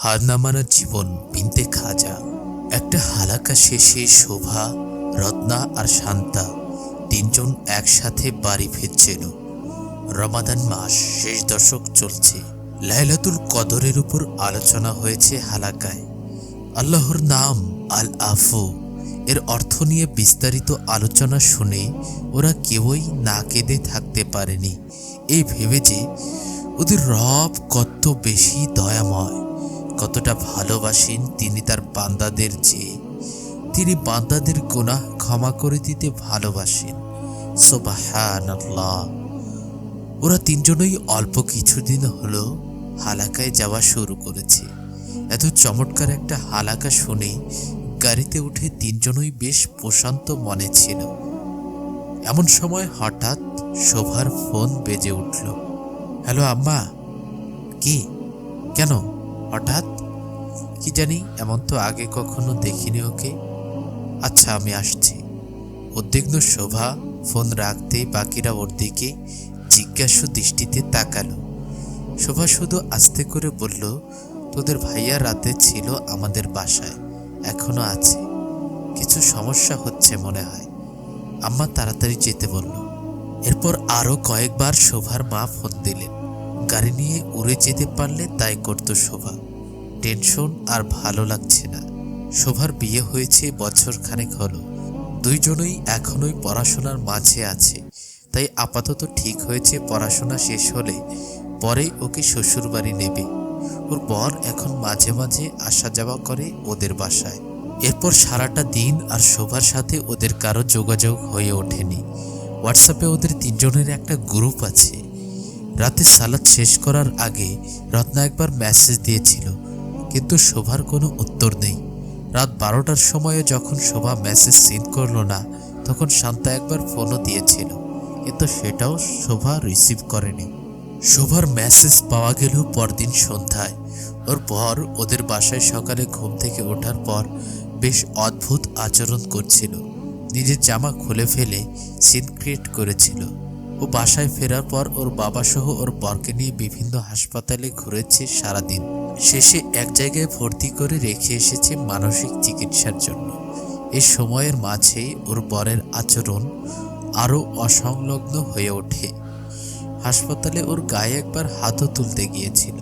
হার না মানার জীবন বিনতে খাজা। একটা হালাকা শেষে শোভা, রত্না আর শান্তা তিনজন একসাথে বাড়ি ফিরছিল। রমাদান মাস শেষ দশক চলছে। লাইলাতুল কদরের উপর আলোচনা হয়েছে হালাকায়। আল্লাহর নাম আল আফু। এর অর্থ নিয়ে বিস্তারিত আলোচনা শুনে ওরা কেউই না কেঁদে থাকতে পারেনি। এই ভেবে যে ওদের রব কত বেশি দয়াময়। কতটা ভালোবাসেন তিনি তার বান্দাদের যে তিনি বান্দাদের গুনাহ ক্ষমা করে দিতে ভালোবাসেন। সোবাহানাল্লাহ। ওরা তিনজনই অল্প কিছুদিন হলো হালাকায় যাওয়া শুরু করেছে। এত চমৎকার একটা হালাকা শুনে গাড়িতে উঠে তিনজনই বেশ প্রশান্ত মনে ছিল। এমন সময় হঠাৎ শোভার ফোন বেজে উঠল। হ্যালো আম্মা, কি? কেন? হঠাৎ? কি জানি, এমন তো আগে কখনো দেখিনি ওকে। আচ্ছা আমি আসছি। উদ্বিগ্ন শোভা ফোন রাখতেই বাকিরা ওর দিকে জিজ্ঞাসু দৃষ্টিতে তাকালো। শোভা শুধু আস্তে করে বলল, তোদের ভাইয়া রাতে ছিল আমাদের বাসায়, এখনও আছে। কিছু সমস্যা হচ্ছে মনে হয়। আম্মা তাড়াতাড়ি যেতে বলল। এরপর আরও কয়েকবার শোভার মা ফোন দিলেন। গাড়ি নিয়ে উড়ে যেতে পারলে তাই করতো শোভা। টেনশন আর ভালো লাগছে না। শোভার বিয়ে হয়েছে বছর খানেক হলো। দুইজনই এখনোই পড়াশোনার মাঝে আছে। তাই আপাতত ঠিক হয়েছে পড়াশোনা শেষ হলে পরেই ওকে শ্বশুরবাড়ি নেবে। ওর বর এখন মাঝে মাঝে আসা যাওয়া করে ওদের বাসায়। এরপর সারাটা দিন আর শোভার সাথে ওদের কারও যোগাযোগ হয়ে ওঠেনি। হোয়াটসঅ্যাপে ওদের তিনজনের একটা গ্রুপ আছে। রাতে সালাদ শেষ করার আগে রত্না একবার মেসেজ দিয়েছিল, কিন্তু শোভার কোনো উত্তর নেই। রাত বারোটার সময়ে যখন শোভা মেসেজ সিন করল না, তখন শান্তা একবার ফোনও দিয়েছিল, কিন্তু সেটাও শোভা রিসিভ করেনি। শোভার মেসেজ পাওয়া গেল পরদিন সন্ধ্যায়। ওর পর ওদের বাসায় সকালে ঘুম থেকে ওঠার পর বেশ অদ্ভুত আচরণ করছিল। নিজের জামা খুলে ফেলে সিন ক্রিয়েট করেছিল। ও বাসায় ফেরার পর ওর বাবা সহ ওর বরকে নিয়ে বিভিন্ন হাসপাতালে ঘুরেছে সারাদিন। শেষে এক জায়গায় ভর্তি করে রেখে এসেছে মানসিক চিকিৎসার জন্য। এই সময়ের মাঝে ওর বরের আচরণ আরও অসংলগ্ন হয়ে ওঠে। হাসপাতালে ওর গায়ে একবার হাতও তুলতে গিয়েছিল।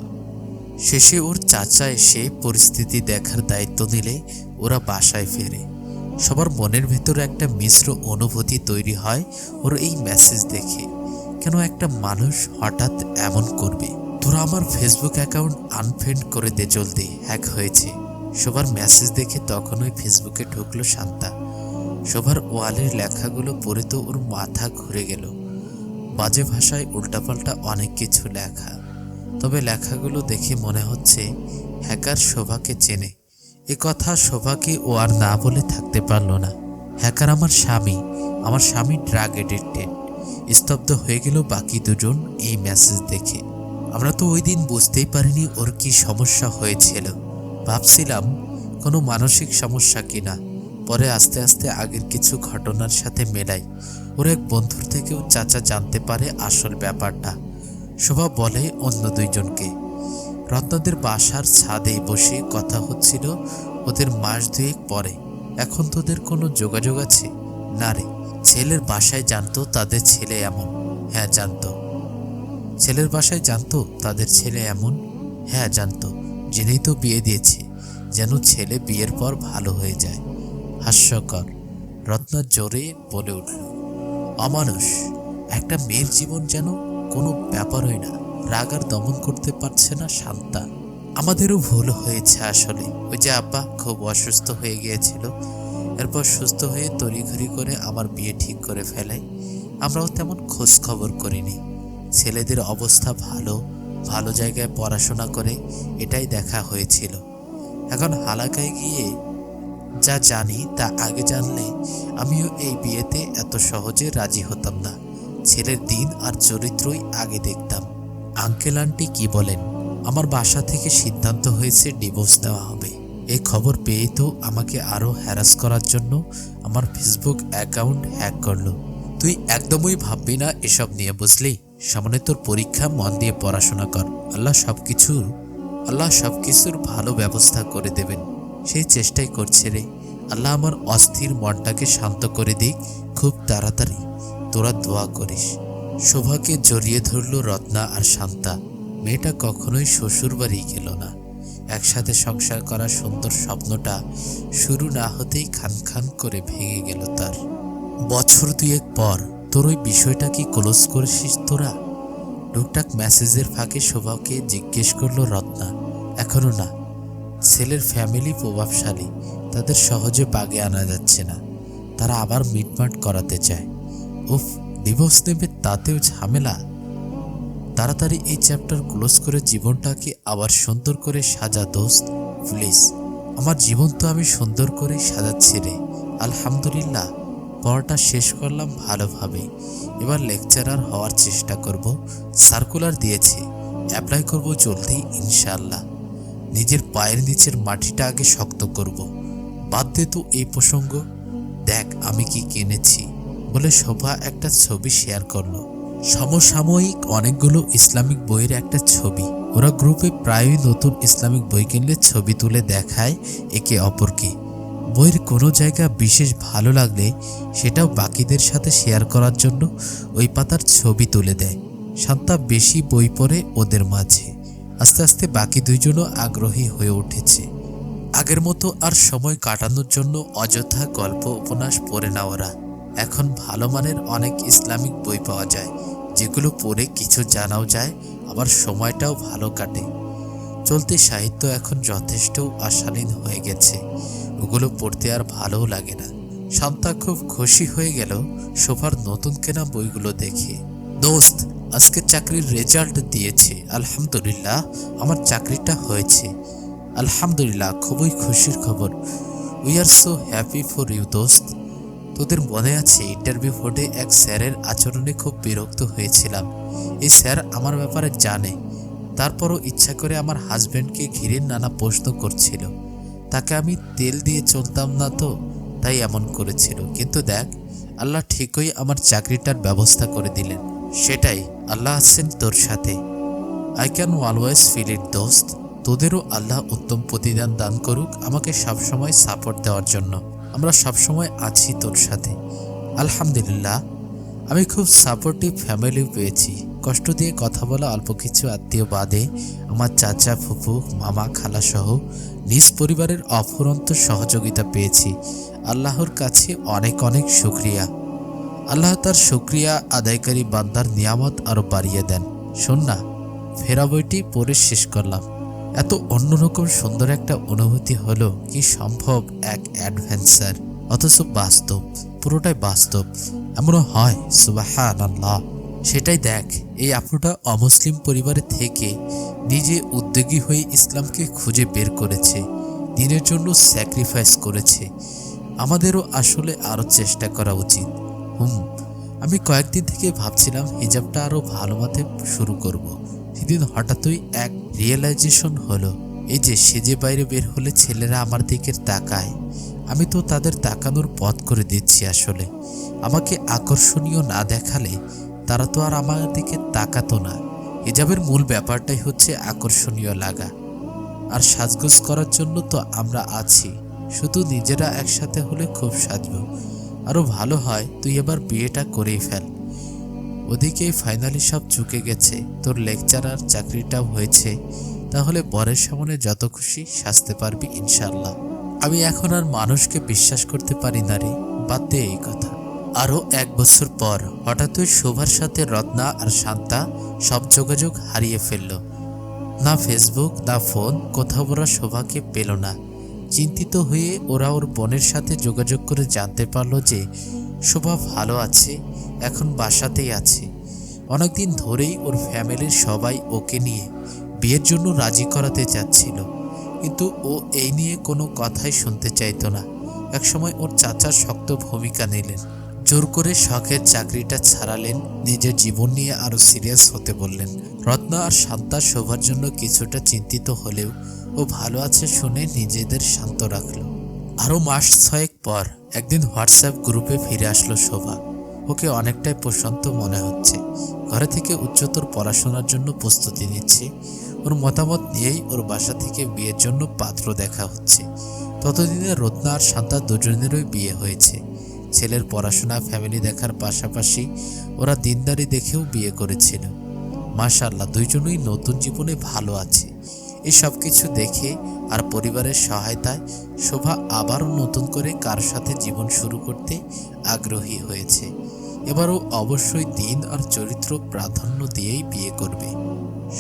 শেষে ওর চাচা এসে পরিস্থিতি দেখার দায়িত্ব নিলে ওরা বাসায় ফেরে। সবার মনের ভেতর একটা মিশ্র অনুভূতি তৈরি হয় ওর এই মেসেজ দেখে। কেন একটা মানুষ হঠাৎ এমন করবে? তোরা আমার ফেসবুক অ্যাকাউন্ট আনফ্রেন্ড করে দে জলদি হ্যাক হয়েছে। সবার মেসেজ দেখে তখনই ফেসবুকে ঢুকলো শান্তা। সবার ওয়ালের লেখাগুলো পড়ে তো ওর মাথা ঘুরে গেল। বাজে ভাষায় উল্টাপাল্টা অনেক কিছু লেখা। তবে লেখাগুলো দেখে মনে হচ্ছে হ্যাকার শোভাকে চেনে। এ কথা শোভাকে ও আর না বলে থাকতে পারল না। হ্যাকার আমার স্বামী আমার স্বামী ড্রাগ এডিক্টেড। স্তব্ধ হয়ে গেল বাকি দুজন এই মেসেজ দেখে। আমরা তো ওই দিন বুঝতেই পারিনি ওর কি সমস্যা হয়েছিল। ভাবছিলাম, কোনো মানসিক সমস্যা কিনা পরে আস্তে আস্তে আগের কিছু ঘটনার সাথে মেলাই। ওর এক বন্ধুর থেকেও চাচা জানতে পারে আসল ব্যাপারটা। শোভা বলে অন্য দুইজনকে। রত্নাদের বাসার ছাদে বসে কথা হচ্ছিল, ওদের মাস দুয়েক পরে। এখন তোদের কোনো যোগাযোগ আছে? না রে, ছেলের বাসায় জানতো তাদের ছেলে এমন। হ্যাঁ জানতো। ছেলের বাসায় জানতো তাদের ছেলে এমন? হ্যাঁ জানতো। জেনেই তো বিয়ে দিয়েছে, যেন ছেলে বিয়ের পর ভালো হয়ে যায়। হাস্যকর। রত্না জোরে বলে উঠল। অমানুষ, একটা মেয়ের জীবন যেন কোনো ব্যাপারই না। রাগ আর দমন করতে পারছে না শান্তা। আমাদেরও ভুল হয়েছে আসলে। ওই যে আব্বা খুব অসুস্থ হয়ে গিয়েছিল। এরপর সুস্থ হয়ে তড়িঘড়ি করে আমার বিয়ে ঠিক করে ফেলে। আমরাও তেমন খোঁজ খবর করিনি। ছেলেদের অবস্থা ভালো ভালো জায়গায় পড়াশোনা করে এটাই দেখা হয়েছিল। এখন হালাকায় গিয়ে যা জানি তা আগে জানলে আমিও এই বিয়েতে এত সহজে রাজি হতাম না। ছেলের দিন আর চরিত্রই আগে দেখতাম। আঙ্কেল আন্টি কি বলেন? আমার বাসা থেকে সিদ্ধান্ত হয়েছে ডিভোর্স দেওয়া হবে। এই খবর পেয়ে তো আমাকে আরও হ্যারাস করার জন্য আমার ফেসবুক অ্যাকাউন্ট হ্যাক করল। তুই একদমই ভাববি না এসব নিয়ে বুঝলি? সামনে তোর পরীক্ষা, মন দিয়ে পড়াশোনা কর। আল্লাহ সব কিছুর আল্লাহ সব কিছুর ভালো ব্যবস্থা করে দেবেন। সেই চেষ্টাই করছে রে। আল্লাহ আমার অস্থির মনটাকে শান্ত করে দিক, খুব তাড়াতাড়ি। তোরা দোয়া করিস। শোভাকে জড়িয়ে ধরল রত্না আর শান্তা। মেয়েটা কখনোই শ্বশুর বাড়ি গেল না। একসাথে সংসার করার সুন্দর স্বপ্নটা শুরু না হতেই খান খান করে ভেঙে গেল তার। বছর দুয়েক পর তোর ওই বিষয়টা কি ক্লোজ করেছিস তোরা? টুকটাক মেসেজের ফাঁকে শোভাকে জিজ্ঞেস করল রত্না। এখনও না। ছেলের ফ্যামিলি প্রভাবশালী, তাদের সহজে বাগে আনা যাচ্ছে না। তারা আবার মিটমাট করাতে চায়। উফ ডিভোর্স নেবে তাতেও ঝামেলা। তাড়াতাড়ি এই চ্যাপ্টার ক্লোজ করে জীবনটাকে আবার সুন্দর করে সাজা, দোস্ত প্লিজ আমার জীবন তো আমি সুন্দর করে সাজাচ্ছি রে। আলহামদুলিল্লাহ, পড়াটা শেষ করলাম ভালোভাবে। এবার লেকচারার হওয়ার চেষ্টা করব। সার্কুলার দিয়েছি। অ্যাপ্লাই করব জলদি ইনশাল্লাহ নিজের পায়ের নিচের মাটিটা আগে শক্ত করব। বাদ দে তো এই প্রসঙ্গ। দেখ, আমি কি কিনেছি। বলে শোভা একটা ছবি শেয়ার করল। সমসাময়িক অনেকগুলো ইসলামিক বইয়ের একটা ছবি। ওরা গ্রুপে প্রায়ই নতুন ইসলামিক বই কিনলে ছবি তুলে দেখায় একে অপরকে। বইয়ের কোনো জায়গা বিশেষ ভালো লাগলে সেটাও বাকিদের সাথে শেয়ার করার জন্য ওই পাতার ছবি তুলে দেয়। শান্তা বেশি বই পড়ে ওদের মাঝে। আস্তে আস্তে বাকি দুইজনও আগ্রহী হয়ে উঠেছে। আগের মতো আর সময় কাটানোর জন্য অযথা গল্প উপন্যাস পড়ে না ওরা। এখন ভালো মানের অনেক ইসলামিক বই পাওয়া যায়, যেগুলো পড়ে কিছু জানাও যায়, আবার সময়টাও ভালো কাটে। চলতি সাহিত্য এখন যথেষ্ট আশালীন হয়ে গেছে, ওগুলো পড়তে আর ভালোও লাগে না। শান্তা খুব খুশি হয়ে গেল সোফার নতুন কেনা বইগুলো দেখে। দোস্ত, আজকে চাকরির রেজাল্ট দিয়েছে, আলহামদুলিল্লাহ, আমার চাকরিটা হয়েছে। আলহামদুলিল্লাহ, খুবই খুশির খবর। We are so happy for you দোস্ত। তোদের মনে আছে ইন্টারভিউ বোর্ডে এক স্যারের আচরণে খুব বিরক্ত হয়েছিলাম। এই স্যার আমার ব্যাপারে জানে। তারপরও ইচ্ছা করে আমার হাজব্যান্ডকে ঘিরে নানা প্রশ্ন করছিল। তাকে আমি তেল দিয়ে চলতাম না তো, তাই এমন করেছিল। কিন্তু দেখ, আল্লাহ ঠিকই আমার চাকরিটার ব্যবস্থা করে দিলেন। সেটাই, আল্লাহ আছেন তোর সাথে। I can always feel it দোস্ত। তোদেরও আল্লাহ উত্তম প্রতিদান দান করুক, আমাকে সবসময় সাপোর্ট দেওয়ার জন্য। আমরা সবসময় আছি তোর সাথে। আলহামদুলিল্লাহ, আমি খুব সাপোর্টিভ ফ্যামিলি পেয়েছি। কষ্ট দিয়ে কথা বলা, অল্প কিছু আত্মীয় বাদে, আমার চাচা, ফুফু, মামা, খালা সহ নিজ পরিবারের অফুরন্ত সহযোগিতা পেয়েছি। আল্লাহর কাছে অনেক অনেক শুক্রিয়া। আল্লাহ তার শুক্রিয়া আদায়কারী বান্দার নিয়ামত আরও বাড়িয়ে দেন। শোন না ফেরা বইটি পড়ে শেষ করলাম। এত অন্যরকম সুন্দর একটা অনুভূতি হলো কি সম্ভব এক অ্যাডভেঞ্চার? অথচ বাস্তব, পুরোটাই বাস্তব। এমনও হয় সুবাহান আল্লাহ সেটাই দেখ, এই আপুটা অমুসলিম পরিবারে থেকে নিজে উদ্যোগী হয়ে ইসলামকে খুঁজে বের করেছে, দিনের জন্য স্যাক্রিফাইস করেছে। আমাদেরও আসলে আরও চেষ্টা করা উচিত। হুম, আমি কয়েকদিন থেকে ভাবছিলাম হিজাবটা আরও ভালো মতে শুরু করব। সেদিন হঠাৎই এক রিয়েলাইজেশন হলো। এই যে সেজে বাইরে বের হলে ছেলেরা আমার দিকে তাকায়। আমি তো তাদের তাকানোর পথ করে দিচ্ছি আসলে। আমাকে আকর্ষণীয় না দেখালে তারা তো আর আমার দিকে তাকাতো না। হিজাবের মূল ব্যাপারটাই হচ্ছে আকর্ষণীয় লাগা। আর সাজগোজ করার জন্য তো আমরা আছি। শুধু নিজেরা একসাথে হলে খুব সাজব। আরও ভালো হয়, তুই এবার বিয়েটা করেই ফেল। ওদিকে ফাইনালি সব চুকে গেছে। তোর লেকচারার চাকরিটাও হয়েছে। তাহলে বরের সামনে যত খুশি সাজতে পারবি ইনশাল্লাহ আমি এখন আর মানুষকে বিশ্বাস করতে পারি না রে, বাদ দে এই কথা। আরও এক বছর পর হঠাৎই শোভার সাথে রত্না আর শান্তা সব যোগাযোগ হারিয়ে ফেলল। না ফেসবুক না ফোন কোথাও ওরা শোভাকে পেল না। চিন্তিত হয়ে ওরা ওর বোনের সাথে যোগাযোগ করে জানতে পারল যে শোভা ভালো আছে এখন বাসাতেই আছে। অনেকদিন ধরেই ওর ফ্যামিলির সবাই ওকে নিয়ে বিয়ের জন্য রাজি করাতে চাচ্ছিল। কিন্তু ও এই নিয়ে কোনো কথাই শুনতে চাইতো না। একসময় ওর চাচার শক্ত ভূমিকা নিলেন। জোর করে শখের চাকরিটা ছাড়ালেন, নিজের জীবন নিয়ে আরও সিরিয়াস হতে বললেন। রত্না আর শান্তা শোভার জন্য কিছুটা চিন্তিত হলেও ও ভালো আছে শুনে নিজেদের শান্ত রাখল। আরও মাস ছয়েক পর একদিন হোয়াটসঅ্যাপ গ্রুপে ফিরে আসলো শোভা। ওকে অনেকটাই প্রশান্ত মনে হচ্ছে। ঘরে থেকে উচ্চতর পড়াশোনার জন্য প্রস্তুতি নিচ্ছে। ওর মতামত নিয়েই ওর বাসা থেকে বিয়ের জন্য পাত্র দেখা হচ্ছে। ততদিনে রত্না আর শান্তা দুজনেরই বিয়ে হয়েছে। ছেলের পড়াশোনা, ফ্যামিলি দেখার পাশাপাশি ওরা দিনদারি দেখেও বিয়ে করেছিল। মাশাল্লাহ দুইজনই নতুন জীবনে ভালো আছে। এই সব কিছু দেখে আর পরিবারের সহায়তায় শোভা আবারও নতুন করে কার সাথে জীবন শুরু করতে আগ্রহী হয়েছে। এবারও অবশ্যই দিন আর চরিত্র প্রাধান্য দিয়েই বিয়ে করবে।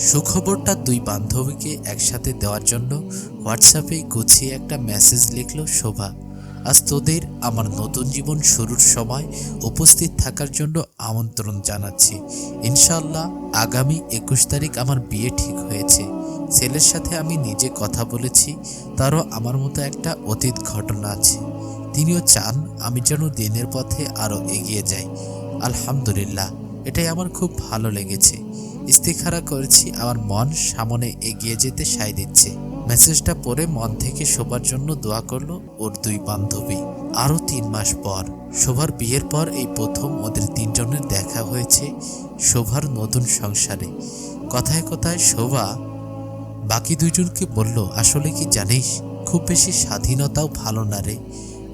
সুখবরটা দুই বান্ধবীকে একসাথে দেওয়ার জন্য হোয়াটসঅ্যাপে গুছিয়ে একটা মেসেজ লিখল শোভা। আজ তোদের আমার নতুন জীবন শুরুর সময় উপস্থিত থাকার জন্য আমন্ত্রণ জানাচ্ছি। ইনশাল্লাহ আগামী একুশ তারিখ আমার বিয়ে ঠিক হয়েছে। ছেলের সাথে আমি নিজে কথা বলেছি, তারও আমার মতো একটা অতীত ঘটনা আছে। তিনিও চান আমি যেন দিনের পথে আরও এগিয়ে যাই। আলহামদুলিল্লাহ, এটাই আমার খুব ভালো লেগেছে। ইস্তিখারা করেছি, আমার মন সামনে এগিয়ে যেতে সায় দিচ্ছে। মেসেজটা পড়ে মন থেকে শোবার জন্য দোয়া করল ওর দুই বান্ধবী। আরও তিন মাস পর, শোভার বিয়ের পর এই প্রথম ওদের তিনজনের দেখা হয়েছে শোভার নতুন সংসারে। কথায় কথায় শোভা বাকি দুইজনকে বলল, আসলে কি জানিস, খুব বেশি স্বাধীনতাও ভালো না রে।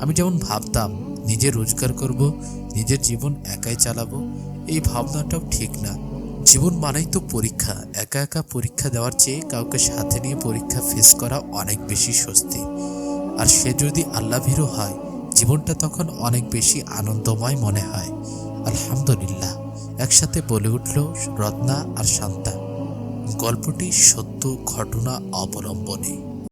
আমি যেমন ভাবতাম, নিজে রোজগার করব, নিজের জীবন একাই চালাবো, এই ভাবনাটাও ঠিক না। জীবন মানেই তো পরীক্ষা। একা একা পরীক্ষা দেওয়ার চেয়ে কাউকে সাথে নিয়ে পরীক্ষা ফেস করা অনেক বেশি স্বস্তি। আর সে যদি আল্লাভীরও হয়, জীবনটা তখন অনেক বেশি আনন্দময় মনে হয়। আলহামদুলিল্লাহ। একসাথে বলে উঠল, রত্না আর শান্তা। গল্পটি সত্য ঘটনা অবলম্বনে।